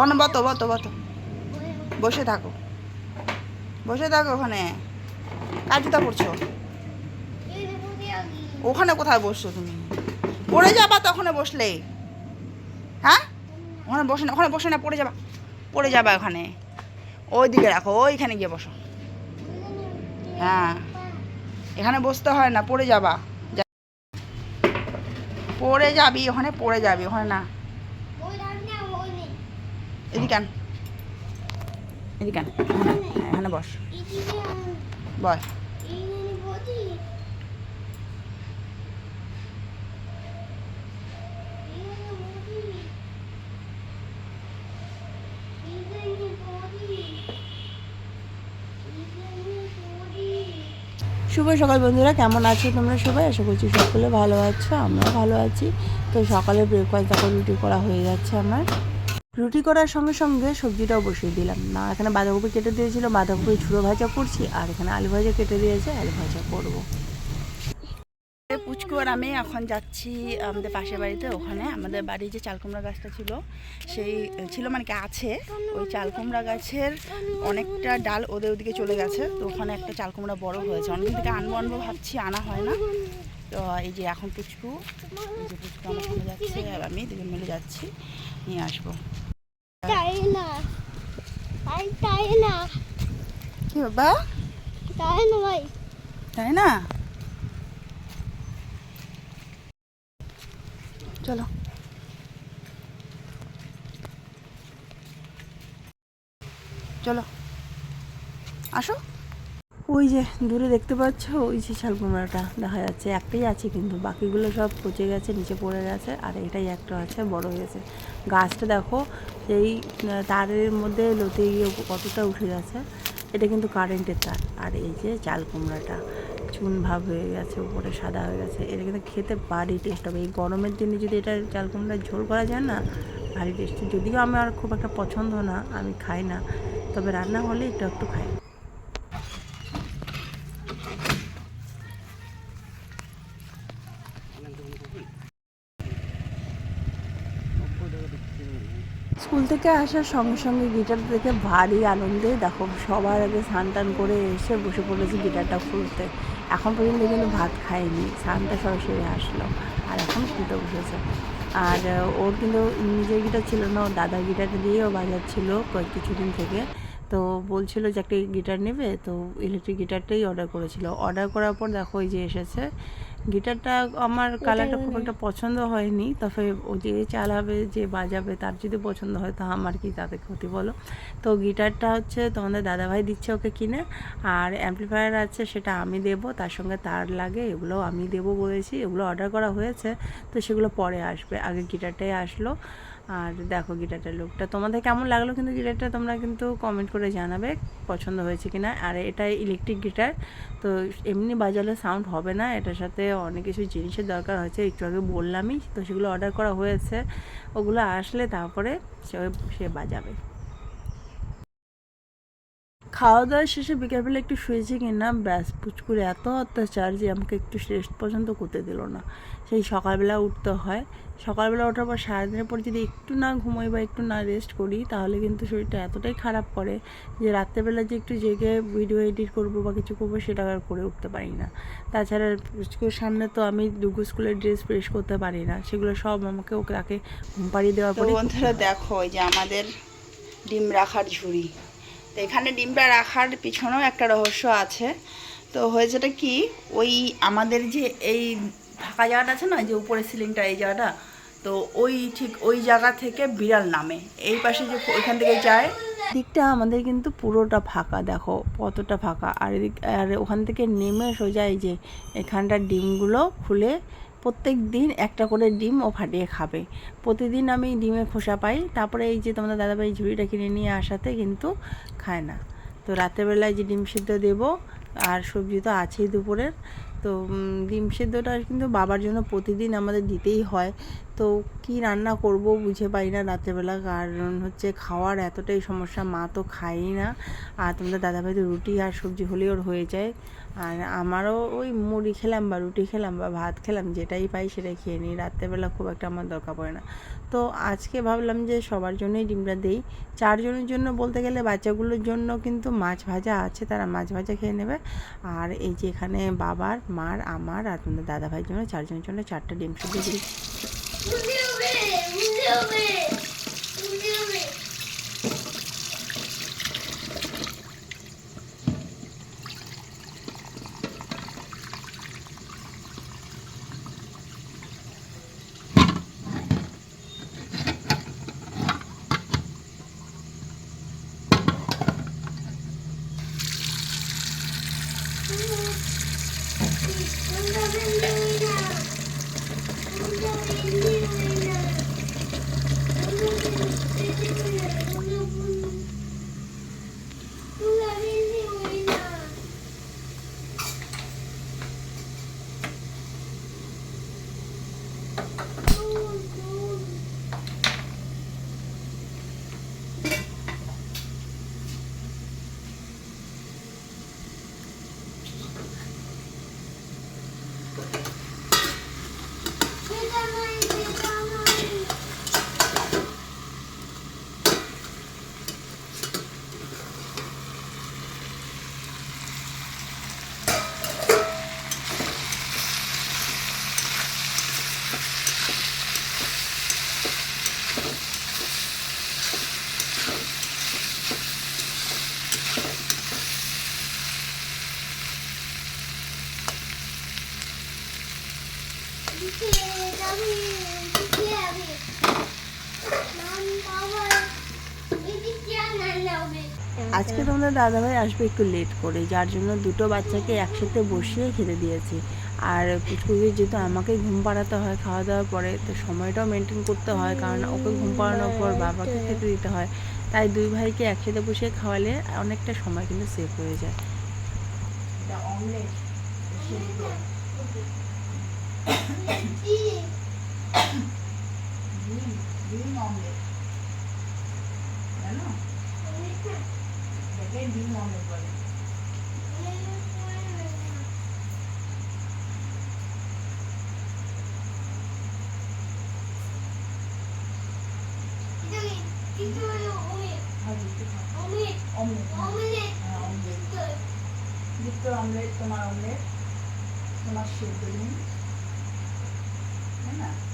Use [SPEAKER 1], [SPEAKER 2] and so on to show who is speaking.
[SPEAKER 1] বন, বতো বতো বতো। বসে থাকো। বসে থাকো ওখানে। কার জুতা পড়ছো ওখানে কোথায় বসছো তুমি? পড়ে যাবা তখন বসলে। হ্যাঁ? ওখানে বসে না, ওখানে বসে না, পড়ে যাবা। পড়ে যাবা ওখানে। ওই দিকে রাখো, ওইখানে গিয়ে বসো। হ্যাঁ। এখানে বসতে হয় না, পড়ে যাবা। পড়ে যাবি, ওখানে পড়ে যাবি, ওখানে না। এদিকে আন। এদিকে আন। হ্যাঁ, এখানে বস। বস। শুভ সকাল বন্ধুরা কেমন আছো তোমরা সবাই? আশা করছি সকলে ভালো আছো আমরাও ভালো আছি। তো সকালে ব্রেকফাস্ট দেখো রুটি করা হয়ে যাচ্ছে আমার। রুটি করার সঙ্গে সঙ্গে সবজিটাও বসিয়ে দিলাম। না, এখানে বাঁধাকপি কেটে দিয়েছিল, বাঁধাকপি ছুড়ো ভাজা করছি, আর এখানে আলু ভাজা কেটে দিয়েছে, আলু ভাজা করব। পুচকু আর আমি এখন যাচ্ছি আমাদের পাশের বাড়িতে, ওখানে আমাদের বাড়ির যে চালকুমড়া গাছটা ছিল, সেই ছিল মানে কি আছে, ওই চালকুমড়া গাছের অনেকটা ডাল ওদের ওদিকে চলে গেছে, তো ওখানে একটা চালকুমড়া বড় হয়েছে। অনেকদিন থেকে আনব আনব ভাবছি, আনা হয় না। তো এই যে এখন পুচকু, এই যে পুচকু আমার সঙ্গে যাচ্ছে, আর আমি দুজন মিলে যাচ্ছি, নিয়ে আসব। কি বাবা?
[SPEAKER 2] তাই না ভাই।
[SPEAKER 1] তাই না? চলো। চলো। আসো। ওই যে দূরে দেখতে পাচ্ছ? ওই যে শালকুমড়াটা দেখা যাচ্ছে। একটাই আছে কিন্তু। বাকিগুলো সব পচে গেছে নিচে পড়ে গেছে আর এটাই একটা আছে বড় হয়েছে। গাছটা দেখো আহ, তারের মধ্যে লতে গিয়ে কতটা উঠে গেছে এটা কিন্তু কারেন্টের তার। আর এই যে চাল কুমড়াটা চুন ভাব হয়ে গেছে উপরে সাদা হয়ে গেছে। এটা কিন্তু খেতে ভারী টেস্ট হবে। এই গরমের দিনে যদি এটা চাল কুমড়ার ঝোল করা যায় না ভারী টেস্ট যদিও আমার খুব একটা পছন্দ না আমি খাই না। তবে রান্না হলে একটু একটু খাই। স্কুল থেকে আসার সঙ্গে সঙ্গে গিটার দেখে ভারী আনন্দে, দেখো সবার আগে স্নান টান করে এসে বসে পড়েছি গিটারটা খুলতে। এখন পর্যন্ত কিন্তু ভাত খায়নি স্নানটা সরাসরি আসলো, আর এখন খুলতে বসেছে। আর ওর কিন্তু নিজের গিটার ছিল না, ওর দাদার গিটারটা দিয়েও বাজাচ্ছিল কয়েক কিছুদিন থেকে। তো বলছিল যে একটা গিটার নেবে তো ইলেকট্রিক গিটারটাই অর্ডার করেছিল। অর্ডার করার পর দেখো ওই যে এসেছে। গিটারটা আমার কালারটা খুব একটা পছন্দ হয়নি তবে ও যে চালাবে যে বাজাবে তার যদি পছন্দ হয় তো আমার কি তাতে ক্ষতি বলো? তো গিটারটা হচ্ছে তোমাদের দাদাভাই দিচ্ছে ওকে কিনে আর অ্যাম্পলিফায়ার আছে সেটা আমি দেব তার সঙ্গে তার লাগে এগুলো আমি দেব বলেছি এগুলো অর্ডার করা হয়েছে তো সেগুলো পরে আসবে। আগে গিটারটাই আসলো। আর দেখো গিটারটার লুকটা তোমাদের কেমন লাগল কিন্তু গিটারটা? তোমরা কিন্তু কমেন্ট করে জানাবে পছন্দ হয়েছে কি না আর এটা ইলেকট্রিক গিটার তো এমনি বাজালে সাউন্ড হবে না। এটার সাথে অনেক কিছু জিনিসের দরকার হয়েছে। একটু আগে বললামই, তো সেগুলো অর্ডার করা হয়েছে। ওগুলো আসলে তারপরে সে সে বাজাবে। খাওয়া দাওয়া শেষে বিকেলবেলা একটু শুয়েছি কিনা ব্যাস পুচকুরে এত অত্যাচার যে আমাকে একটু রেস্ট পর্যন্ত করতে দিল না। সেই সকালবেলা উঠতে হয়। সকালবেলা ওঠার পর সারাদিনের পর যদি একটু না ঘুমোই বা একটু না রেস্ট করি তাহলে কিন্তু শরীরটা এতটাই খারাপ করে যে রাত্রেবেলা যে একটু জেগে ভিডিও এডিট করব বা কিছু করব সেটা আর করে উঠতে পারি না। তাছাড়া পুচকুর সামনে তো আমি দুগু স্কুলের ড্রেস প্রেস করতে পারি না। সেগুলো সব আমাকে ওকে তাকে ঘুম পাড়িয়ে দেওয়ার পরে বন্ধুরা দেখো যে আমাদের ডিম রাখার ঝুড়ি। তো এখানে ডিমটা রাখার পিছনেও একটা রহস্য আছে। তো হয়েছেটা কি, ওই আমাদের যে এই ফাঁকা জায়গাটা আছে না যে উপরে সিলিংটা, এই জায়গাটা তো ওই ঠিক ওই জায়গা থেকে বিড়াল নামে। এই পাশে যে ওইখান থেকে যায়। দিকটা আমাদের কিন্তু পুরোটা ফাঁকা, দেখো, কতটা ফাঁকা। আর এদিক আর ওখান থেকে নেমে সোজা যে এখানটার ডিমগুলো খুলে প্রত্যেক দিন একটা করে ডিম ও ফাটিয়ে খাবে। প্রতিদিন আমি ডিমের খোসা পাই। তারপরে এই যে তোমাদের দাদাভাই ঝুড়িটা কিনে নিয়ে আসাতে কিন্তু খায় না। তো রাতেরবেলায় যে ডিম সিদ্ধ দেবো, আর সবজি তো আছেই দুপুরের, তো ডিম সেদ্ধটা কিন্তু বাবার জন্য প্রতিদিন আমাদের দিতেই হয়। তো কি রান্না করব বুঝে পাই না রাতেরবেলা, কারণ হচ্ছে খাওয়ার এতটাই সমস্যা, মা তো খায়ই না। আর তোমাদের দাদাভাই তো রুটি আর সবজি হলেই ওর হয়ে যায়। আর আমারও ওই মুড়ি খেলাম বা রুটি খেলাম বা ভাত খেলাম, যেটাই পাই সেটাই খেয়ে নিই। রাত্রেবেলা খুব একটা আমার দরকার পড়ে না। তো আজকে ভাবলাম যে সবার জন্যই ডিমটা দেই। চারজনের জন্য বলতে গেলে বাচ্চাগুলোর জন্য কিন্তু মাছ ভাজা আছে, তারা মাছ ভাজা খেয়ে নেবে। আর এই যে এখানে বাবার, মার, আমার আর তোমাদের দাদাভাইয়ের জন্য চারজনের জন্য চারটে ডিম শুধু দিই
[SPEAKER 2] মুন্ডি হবে মুন্ডি হবে মুন্ডি হবে
[SPEAKER 1] আজকে তোমাদের দাদাভাই আসবে একটু লেট করে, যার জন্য দুটো বাচ্চাকে একসাথে বসিয়ে খেতে দিয়েছি। আর পুচকুকে যেহেতু আমাকেই ঘুম পাড়াতে হয় খাওয়া দাওয়ার পরে, তো সময়টাও মেনটেন করতে হয়, কারণ ওকে ঘুম পাড়ানোর পর বাবাকে খেতে দিতে হয়। তাই দুই ভাইকে একসাথে বসিয়ে খাওয়ালে অনেকটা সময় কিন্তু সেভ হয়ে যায়।
[SPEAKER 3] ডিম অমলেট জানো এটাকে ডিম অমলেট বলে আর দিতে খাও অমলেট হ্যাঁ অমলেট দিত্য অমলেট তোমার অমলেট তোমার সেদ্ধ ডিম তাই না